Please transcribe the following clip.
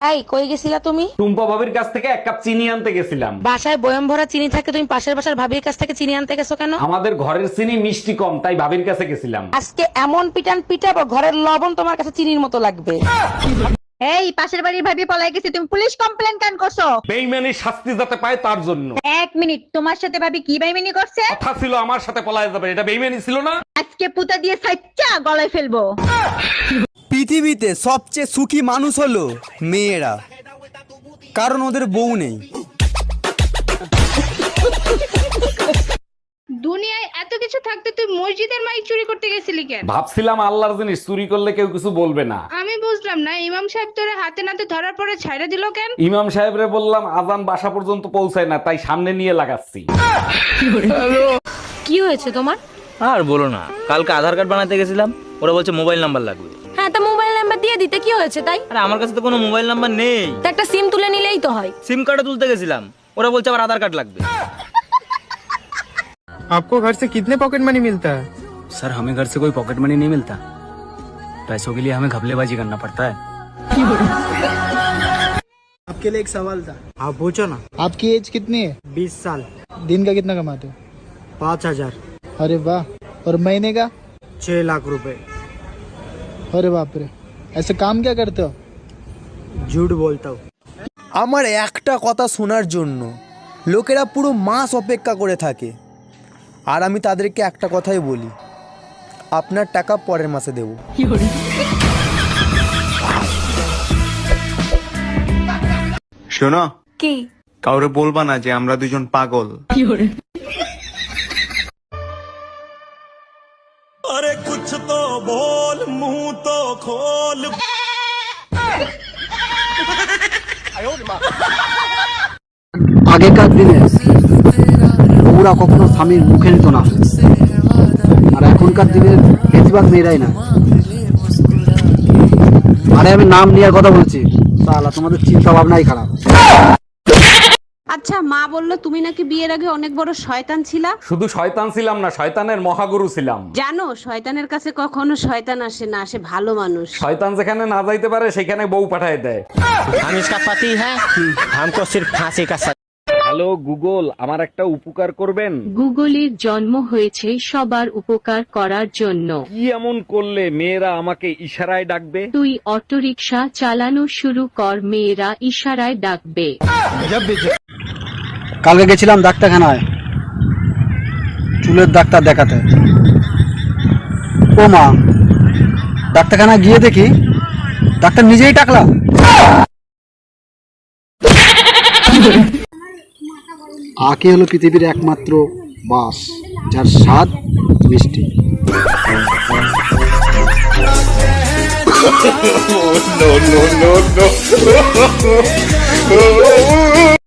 এই কই গেছিলা তুমি? টুম্পা ভাবির কাছ থেকে এক কাপ চিনি আনতে গেছিলাম। বাসায় বয়ম ভরা চিনি থাকে তুমি পাশের বাসার ভাবির কাছ থেকে চিনি আনতে গেছো কেন? আমাদের ঘরের চিনি মিষ্টি কম তাই ভাবির কাছে গেছিলাম। আজকে এমন পিটান পিটাবো ঘরের লবণ তোমার কাছে চিনির মতো লাগবে। এই পাশের বাড়ির ভাবি পলাই গেছে তুমি পুলিশ কমপ্লেন কেন করছ? বেইমানি শাস্তি যাতে পায় তার জন্য। এক মিনিট তোমার সাথে ভাবি কি বাইমিনি করছে? কথা ছিল আমার সাথে পলায় যাবে এটা বেইমানি ছিল না? আজকে পুতা দিয়ে সাইচ্চা গলায় ফেলব। পৃথিবীতে সবচেয়ে সুখী মানুষ হলো মেয়েরা। কারণ ওদের বউ নেই। দুনিয়ায় এত কিছু থাকতে তুই মসজিদের মাইক চুরি করতে গেছিলি কেন? ভাবছিলাম আল্লাহর জিনিস চুরি করলে কেউ কিছু বলবে না। আমি বুঝলাম না ইমাম সাহেব তোরে হাতে নাতে ধরার পরে ছাইড়া দিল কেন? ইমাম সাহেবরে বললাম আজান বাসা পর্যন্ত পৌঁছায় না তাই সামনে নিয়ে লাগাচ্ছি। কি হয়েছে তোমার? আর বলো না কালকে আধার কার্ড বানাতে গেছিলাম ওরা বলছে মোবাইল নাম্বার লাগবে। দিতে কি হয়েছে তাই আরে আমার কাছে তো কোনো মোবাইল নাম্বার নেই তা একটা সিম তুলে নিলেই তো হয় সিম কার্ডও তুলতে গেছিলাম ওরা বলছে আবার আধার কার্ড লাগবে आपको घर से कितने पॉकेट मनी मिलता है सर हमें घर से कोई पॉकेट मनी नहीं मिलता पैसों के लिए हमें घपलेबाजी करना पड़ता है आपके लिए एक सवाल था आप पूछो ना आपकी एज कितनी है बीस साल दिन का कितना कमाते हो पाँच हजार अरे वाह और महीने का छह लाख रुपए अरे बाप रे ऐसे काम क्या करते हो झूठ बोलता हूँ আমার একটা কথা শোনার জন্য লোকেরা পুরো মাস অপেক্ষা করে থাকে আর আমি তাদেরকে একটা কথাই বলি আপনার টাকা পরের মাসে দেবো শোনো কি কাউরে বলবা না যে আমরা দুজন পাগল আগেকার দিনে বউরা কখনো স্বামীর মুখে নিত না। আর এখনকার দিনে বেশিরভাগ মেয়েরাই না। আরে আমি নাম নেওয়ার কথা বলছি। তাহলে তোমাদের চিন্তা ভাবনাই খারাপ। আচ্ছা মা বললো তুমি নাকি বিয়ের আগে অনেক বড় শয়তান ছিলা শুধু শয়তান ছিলাম না শয়তানের মহাগুরু ছিলাম জানো শয়তানের কাছে কখনো শয়তান আসে না আসে ভালো মানুষ শয়তান যেখানে না যাইতে পারে সেখানে বউ পাঠায় দেয় हम इसका पति है हमको सिर्फ फांसी का হ্যালো গুগল আমার একটা উপকার করবেন গুগলের জন্ম হয়েছে সবার উপকার করার জন্য কি এমন করলে মেয়েরা আমাকে ইশারায় ডাকবে তুই অটোরিকশা চালানো শুরু কর মেয়েরা ইশারায় ডাকবে কালকে গেছিলাম ডাক্তারখানায়। চুলের ডাক্তার দেখাতে। ও মা, ডাক্তারখানায় গিয়ে দেখি ডাক্তার নিজেই টাকলা। আঁকে হলো পৃথিবীর একমাত্র বাস, যার স্বাদ মিষ্টি।